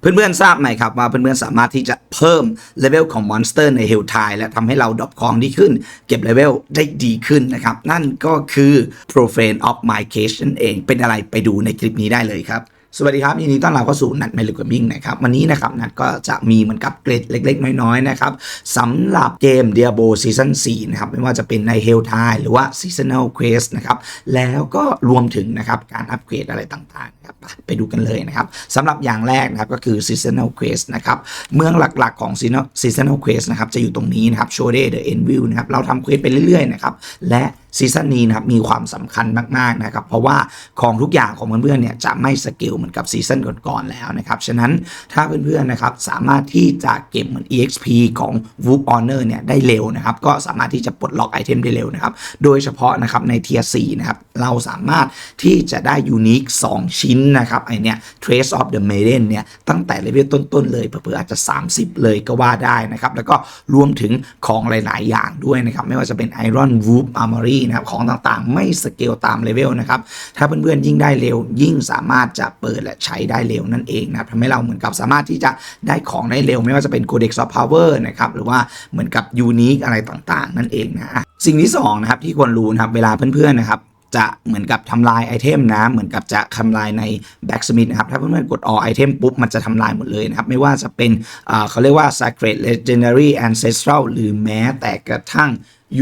เพื่อนๆทราบไหมครับว่าเพื่อนๆสามารถที่จะเพิ่มเลเวลของมอนสเตอร์ในเฮลทายและทำให้เราดรอปของดีขึ้น เก็บเลเวลได้ดีขึ้นนะครับ นั่นก็คือ Profane of My Case นั่นเองเป็นอะไรไปดูในคลิปนี้ได้เลยครับ สวัสดีครับยินดีต้อนรับเข้าสู่นัดเมลิกมิ่งนะครับวันนี้นะครับนัดก็จะมีเหมือนกับเกรดเล็ก ๆ น้อยๆนะครับสำหรับเกม Diablo Season 4นะครับไม่ว่าจะเป็นใน Hell t i หรือว่า Seasonal Quest นะครับแล้วก็รวมถึงนะครับการอัปเกรดอะไรต่างๆครับไปดูกันเลยนะครับสำหรับอย่างแรกนะครับก็คือ Seasonal Quest นะครับเมืองหลักๆของ Seasonal Quest นะครับจะอยู่ตรงนี้นะครับ Shode the Envil นะครับเราทำเควสไปเรื่อยๆนะครับและซีซั่นนี้นะครับมีความสำคัญมากๆนะครับเพราะว่าของทุกอย่างของเพื่อนๆเนี่ยจะไม่สเกลเหมือนกับซีซั่นก่อนๆแล้วนะครับฉะนั้นถ้าเพื่อนๆนะครับสามารถที่จะเก็บเหมือน EXP ของ w o o p Honor เนี่ยได้เร็วนะครับก็สามารถที่จะปลดล็อกไอเทมได้เร็วนะครับโดยเฉพาะนะครับในเทียร์4นะครับเราสามารถที่จะได้ยูนิค2 ชิ้นนะครับไอเนี้ย Trace of the Maiden เนี่ยตั้งแต่เลเวลต้นๆเลยเผื่ออาจจะ 30 เลยก็ว่าได้นะครับแล้วก็รวมถึงของหลาย ๆ อย่างด้วยนะครับไม่ว่าจะเป็น Iron Woop Armory นะครับของต่างๆ ไม่สเกลตามเลเวลนะครับถ้าเพื่อนๆยิ่งได้เร็ว ยิ่งสามารถจะเปิดและใช้ได้เร็วนั่นเองนะครับทำให้เราเหมือนกับสามารถที่จะได้ของได้เร็ว ไม่ว่าจะเป็น Codex of Power นะครับหรือว่าเหมือนกับ Unique อะไรต่างๆ นั่นเองนะสิ่งที่สองนะครับที่ควรรู้นะครับเวลาเพื่อนๆนะครับจะเหมือนกับทำลายไอเทมนะ เหมือนกับจะทำลายใน Blacksmith นะครับ ถ้าเพื่อนๆกด all item ปุ๊บ มันจะทำลายหมดเลยนะครับ ไม่ว่าจะเป็นเอ่อเขาเรียกว่า sacred legendary ancestral หรือแม้แต่กระทั่ง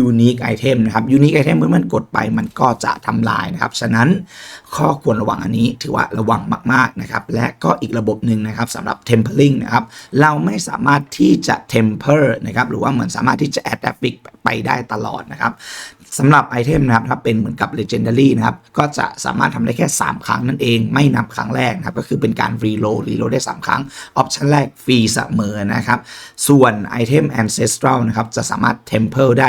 unique item นะครับ unique item เมื่อมันกดไปมันก็จะทำลายนะครับ ฉะนั้นข้อควรระวังอันนี้ถือว่าระวังมากๆนะครับ และก็อีกระบบหนึ่งนะครับสำหรับ tempering นะครับ เราไม่สามารถที่จะ temper นะครับหรือว่าเหมือนสามารถที่จะ add traffic ไปได้ตลอดนะครับสำหรับไอเทมนะครับถ้าเป็นเหมือนกับ legendary นะครับ ก็จะสามารถทำได้แค่ 3 ครั้งนั่นเอง ไม่นับครั้งแรกนะครับ ก็คือเป็นการ reload reload ได้ 3 ครั้ง ออปชันแรกฟรีเสมอนะครับ ส่วนไอเทม ancestral นะครับ จะสามารถ temper ได้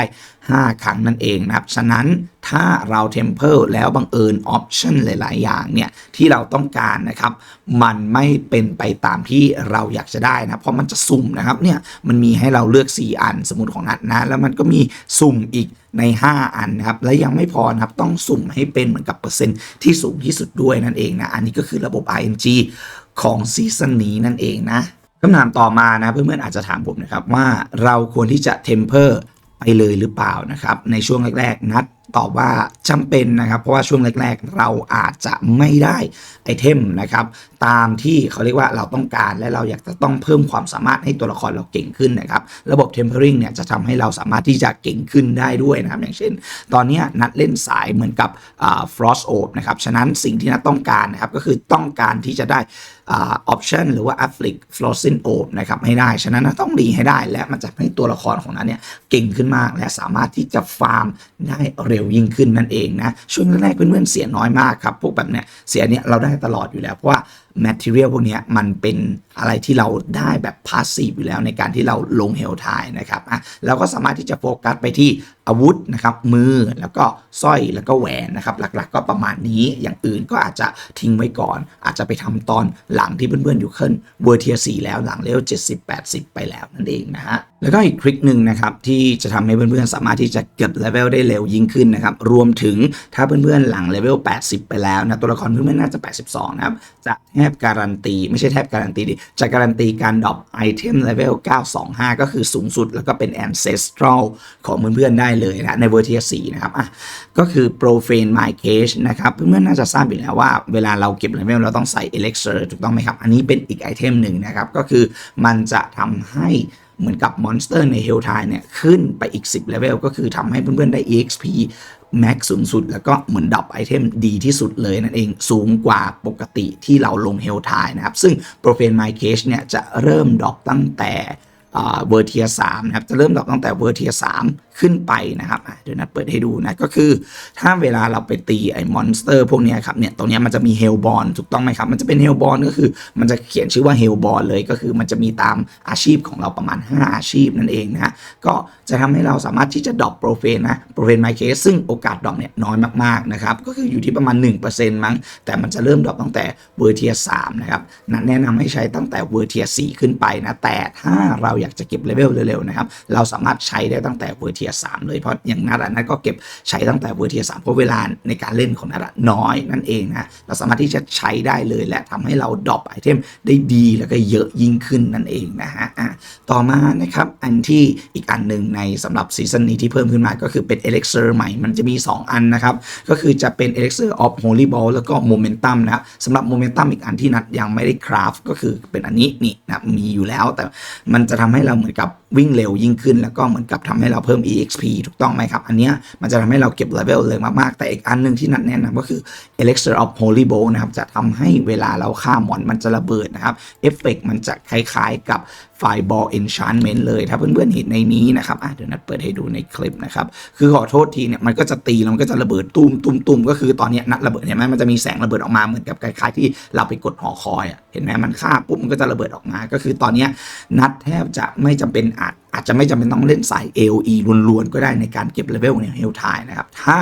5 ครั้งนั่นเองนะครับ ฉะนั้นถ้าเรา temper แล้วบังเอิญออปชันหลาย ๆ อย่างเนี่ยที่เราต้องการนะครับ มันไม่เป็นไปตามที่เราอยากจะได้นะ เพราะมันจะสุ่มนะครับเนี่ยมันมีให้เราเลือก 4 อันสมมติของนัดนะ แล้วมันก็มีสุ่มอีกใน 5 อันนะครับ และยังไม่พอนะครับ ต้องสุ่มให้เป็นเหมือนกับเปอร์เซ็นต์ที่สูงที่สุดด้วยนั่นเองนะ อันนี้ก็คือระบบ ING ของซีซั่นนี้นั่นเองนะคำถามต่อมานะเพื่อนๆอาจจะถามผมนะครับว่าเราควรที่จะ temper ไปเลยหรือเปล่านะครับ ในช่วงแรกๆ นัดตอบว่าจำเป็นนะครับ เพราะว่าช่วงแรกๆ เราอาจจะไม่ได้ไอเทมนะครับ ตามที่เขาเรียกว่าเราต้องการและเราอยากจะต้องเพิ่มความสามารถให้ตัวละครเราเก่งขึ้นนะครับ ระบบ tempering เนี่ยจะทำให้เราสามารถที่จะเก่งขึ้นได้ด้วยนะครับ อย่างเช่น ตอนนี้นัดเล่นสายเหมือนกับ frost orb นะครับ ฉะนั้นสิ่งที่นัดต้องการนะครับก็คือต้องการที่จะได้ ออปชันหรือว่า afflict frozen orb นะครับให้ได้ ฉะนั้นต้องดีให้ได้และมันจะให้ตัวละครของนั้นเนี่ยเก่งขึ้นมาก และสามารถที่จะฟาร์มได้เร็วยิ่งขึ้นนั่นเองนะช่วงแรกๆเพื่อนๆเสียน้อยมากครับพวกแบบเนี้ยเสียเนี่ยเราได้ตลอดอยู่แล้วเพราะว่า material พวกนี้มันเป็นอะไรที่เราได้แบบ passive อยู่แล้วในการที่เราลงเฮลทายนะครับอะเราก็สามารถที่จะโฟกัสไปที่อาวุธนะครับมือแล้วก็สร้อยแล้วก็แหวนนะครับหลักๆ ก็ประมาณนี้อย่างอื่นก็อาจจะทิ้งไว้ก่อน อาจจะไปทำตอนหลังที่เพื่อนๆอยู่ขึ้นเวอร์เทีย4แล้วหลังเลเวล70 80ไปแล้วนั่นเองนะฮะแล้วก็อีกทริคหนึ่งนะครับที่จะทำให้เพื่อนๆ สามารถที่จะเก็บเลเวลได้เร็วยิ่งขึ้นนะครับรวมถึงถ้าเพื่อนๆ หลังเลเวล 80 ไปแล้วนะตัวละครเพื่อนๆ น่าจะ 82 นะครับ จะแทบการันตี ไม่ใช่แทบการันตีดิจะการันตีการดรอปไอเทมเลเวล 925 ก็คือสูงสุดแล้วก็เป็น ancestral ของเพื่อนๆ ได้เลยนะในเวอร์เทีย4นะครับอะก็คือ profane my cage นะครับเพื่อนๆ น่าจะทราบอยู่แล้วว่าเวลาเราเก็บเลเวลเราต้องใส่ elixir ถูกต้องไหมครับอันนี้เป็นอีกไอเทมหนึ่งนะครับก็คือมันจะทำให้ เหมือนกับมอนสเตอร์ในเฮลทายเนี่ย ขึ้นไปอีก 10เลเวลก็คือทำให้เพื่อนๆได้ EXP Max สูงสุด แล้วก็เหมือนดับไอเทมดีที่สุดเลยนั่นเองสูงกว่าปกติที่เราลงเฮลทายนะครับ ซึ่งโปรเฟนไมเคชเนี่ยจะเริ่มดรอปตั้งแต่ เวอร์เทียสามนะครับจะเริ่มดรอปตั้งแต่เวอร์เทียสามขึ้นไปนะครับเดี๋ยวนัดเปิดให้ดูนะก็คือถ้าเวลาเราไปตีไอ้มอนสเตอร์พวกนี้ครับเนี่ยตรงนี้มันจะมีเฮลบอลถูกต้องไหมครับ มันจะเป็นเฮลบอลก็คือมันจะเขียนชื่อว่าเฮลบอลเลยก็คือมันจะมีตามอาชีพของเราประมาณ 5 อาชีพนั่นเองนะฮะก็จะทำให้เราสามารถที่จะดรอปโปรเฟนนะโปรเฟนไมเคสซึ่งโอกาสดรอปเนี่ยน้อยมากๆนะครับก็คืออยู่ที่ประมาณ 1%มั้งแต่มันจะเริ่มดรอปตั้งแต่เวอร์เทียสามนะครับนัดแนะนำให้ใช้ตั้งแต่เวอร์เทียสี่ขึ้นไปนะแต่ถ้าเราอยากากจะเก็บเลเวลเร็วๆนะครับเราสามารถใช้ได้ตั้งแต่เวอร์เทียสามเลยเพราะอย่างนัดอะนัดก็เก็บใช้ตั้งแต่เวอร์เทียสามเพราะเวลาในการเล่นของนัดอะน้อยนั่นเองนะเราสามารถที่จะใช้ได้เลยและทำให้เราดรอปไอเทมได้ดีแล้วก็เยอะยิ่งขึ้นนั่นเองนะฮะอะต่อมานะครับอันที่อีกอันหนึ่งในสำหรับซีซั่นนี้ที่เพิ่มขึ้นมาก็คือเป็น Elixir ใหม่มันจะมี 2 อันนะครับ ก็คือจะเป็น Elixir of Holy Ball แล้วก็ Momentum นะครับสำหรับ Momentum อีกอันที่นัดยังไม่ได้คราฟก็คือเป็นอันนี้นี่นะมีอยู่แล้วแต่มันจะทำำให้เราเหมือนกับวิ่งเร็วยิ่งขึ้น แล้วก็เหมือนกับทำให้เราเพิ่ม EXP ถูกต้องไหมครับ อันเนี้ยมันจะทำให้เราเก็บเลเวลเลยมาก ๆ แต่อีกอันหนึ่งที่นัดแนะนำก็คือ Elixir of Holy Bowl นะครับ จะทำให้เวลาเราฆ่ามอนมันจะระเบิดนะครับเอฟเฟกมันจะคล้ายๆกับ Fireball Enchantment เลย ถ้าเพื่อนๆเห็นในนี้นะครับอะเดี๋ยวนัดเปิดให้ดูในคลิปนะครับ คือขอโทษทีเนี่ยมันก็จะตีแล้วมันก็จะระเบิดตุ้มตุ้มตุ้มก็คือตอนนี้นัดระเบิดเห็นไหมมันจะมีแสงระเบิดออกมาเหมือนกับคล้ายๆที่เราไปกดหอคอยอะเห็นไหมมันฆ่าปุ๊บมันก็จะระเบิดออกมา ก็คือตอนนี้นัดแทบจะไม่จำเป็นอาจอาจจะไม่จำเป็นต้องเล่นสาย AOE ล้วนๆ ก็ได้ในการเก็บเลเวลในเฮลทายนะครับ ถ้า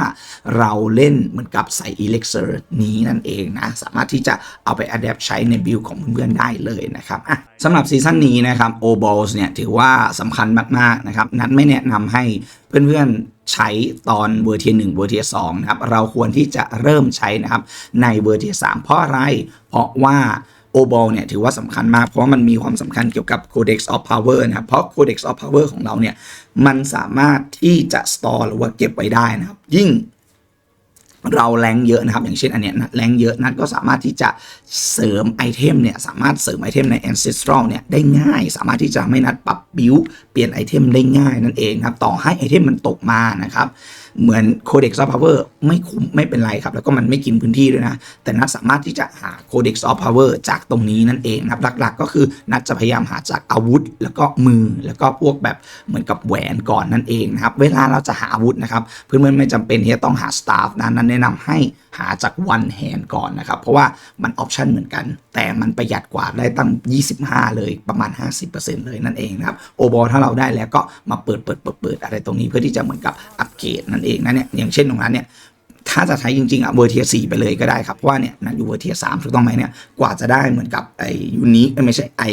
เราเล่นเหมือนกับสาย Elixir นี้นั่นเองนะ สามารถที่จะเอาไป adapt ใช้ในบิลของเพื่อนๆได้เลยนะครับอะสำหรับซีซั่นนี้นะครับ o b o l s เนี่ยถือว่าสำคัญมากๆนะครับนัดไม่แนะนำให้เพื่อนๆใช้ตอนเวอร์เทียหนึ่งเวอร์เทียสองนะครับเราควรที่จะเริ่มใช้นะครับในเวอร์เทียสามเพราะอะไร เพราะว่า โอบอลเนี่ยถือว่าสำคัญมาก เพราะมันมีความสำคัญเกี่ยวกับ Codex of Power นะครับเพราะ Codex of Power ของเราเนี่ยมันสามารถที่จะ store หรือว่าเก็บไว้ได้นะครับ ยิ่งเราแรงเยอะนะครับ อย่างเช่นอันเนี้ยนะแรงเยอะนัดก็สามารถที่จะเสริมไอเทมเนี่ยสามารถเสริมไอเทมใน Ancestral เนี่ยได้ง่าย สามารถที่จะทำให้นัดปรับบิวเปลี่ยนไอเทมได้ง่ายนั่นเองครับ ต่อให้ไอเทมมันตกมานะครับ เหมือนโคเด็กซอฟต์พาวเวอร์ไม่คุ้มไม่เป็นไรครับ แล้วก็มันไม่กินพื้นที่ด้วยนะ แต่นัดสามารถที่จะหาโคเด็กซอฟต์พาวเวอร์จากตรงนี้นั่นเองนะครับหลักๆ ก็คือนัดจะพยายามหาจากอาวุธ แล้วก็มือแล้วก็พวกแบบเหมือนกับแหวนก่อนนั่นเองนะครับ เวลาเราจะหาอาวุธนะครับเพื่อนๆไม่จำเป็นที่จะต้องหาสตาฟนะนั้นแนะนำให้ หาจาก one hand ก่อนนะครับ เพราะว่ามันออปชันเหมือนกัน แต่มันประหยัดกว่าได้ตั้ง 25 เลยประมาณ 50%เลยนั่นเองนะครับโอบอถ้าเราได้แล้วก็มาเปิดเปิดเปิดเปิดอะไรตรงนี้เพื่อที่จะเหมือนกับอัปเกรดนั่นเองนะเนี่ยอย่างเช่นตรงนั้นเนี่ย ถ้าจะใช้จริงๆอะเวอร์เทียสี่ไปเลยก็ได้ครับ เพราะว่าเนี่ยนั่นอยู่เวอร์เทียสามถูกต้องไหมเนี่ยกว่าจะได้เหมือนกับไอยูนิคไม่ใช่ไอ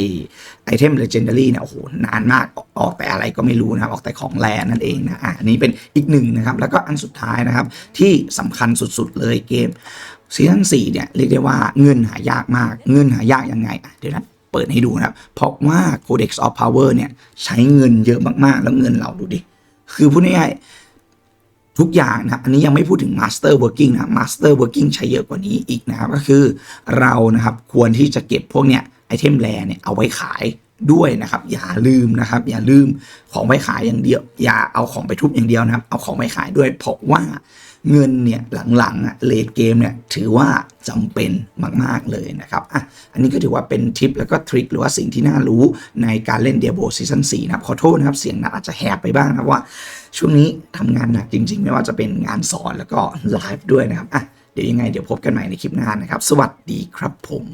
ไอเทมเลเจนดารี่เนี่ยโอ้โหนานมากออกออกแต่อะไรก็ไม่รู้นะครับ ออกแต่ของแรนั่นเองนะอะอันนี้เป็นอีกหนึ่งนะครับ แล้วก็อันสุดท้ายนะครับ ที่สำคัญสุดๆเลยเกมซีซั่นสี่เนี่ยเรียกได้ว่าเงินหายากมากเงินหายากยังไงอะเดี๋ยวนะเปิดให้ดูนะครับ เพราะว่า Codex of Power เนี่ยใช้เงินเยอะมากๆ แล้วเงินเราดูดิ คือพูดง่ายๆ ทุกอย่างนะครับอันนี้ยังไม่พูดถึง Master Working นะ Master Working ใช้เยอะกว่านี้อีกนะครับ ก็คือเรานะครับควรที่จะเก็บพวกเนี้ยไอเทมแรเนี่ยเอาไว้ขายด้วยนะครับ อย่าลืมนะครับ อย่าลืมของไปขายอย่างเดียว อย่าเอาของไปทุบอย่างเดียวนะครับ เอาของไปขายด้วยเพราะว่า เงินเนี่ยหลังๆอะเลดเกมเนี่ยถือว่าจำเป็นมาก ๆ เลยนะครับอะอันนี้ก็ถือว่าเป็นทิปแล้วก็ทริคหรือว่าสิ่งที่น่ารู้ในการเล่นเดียโบซีซั่น4นะขอโทษนะครับ เสียงนัดอาจจะแหบไปบ้างนะว่า ช่วงนี้ทำงานหนักจริง ๆ ไม่ว่าจะเป็นงานสอนแล้วก็ไลฟ์ด้วยนะครับอะเดี๋ยวยังไงเดี๋ยวพบกันใหม่ในคลิปหน้านะครับ สวัสดีครับผม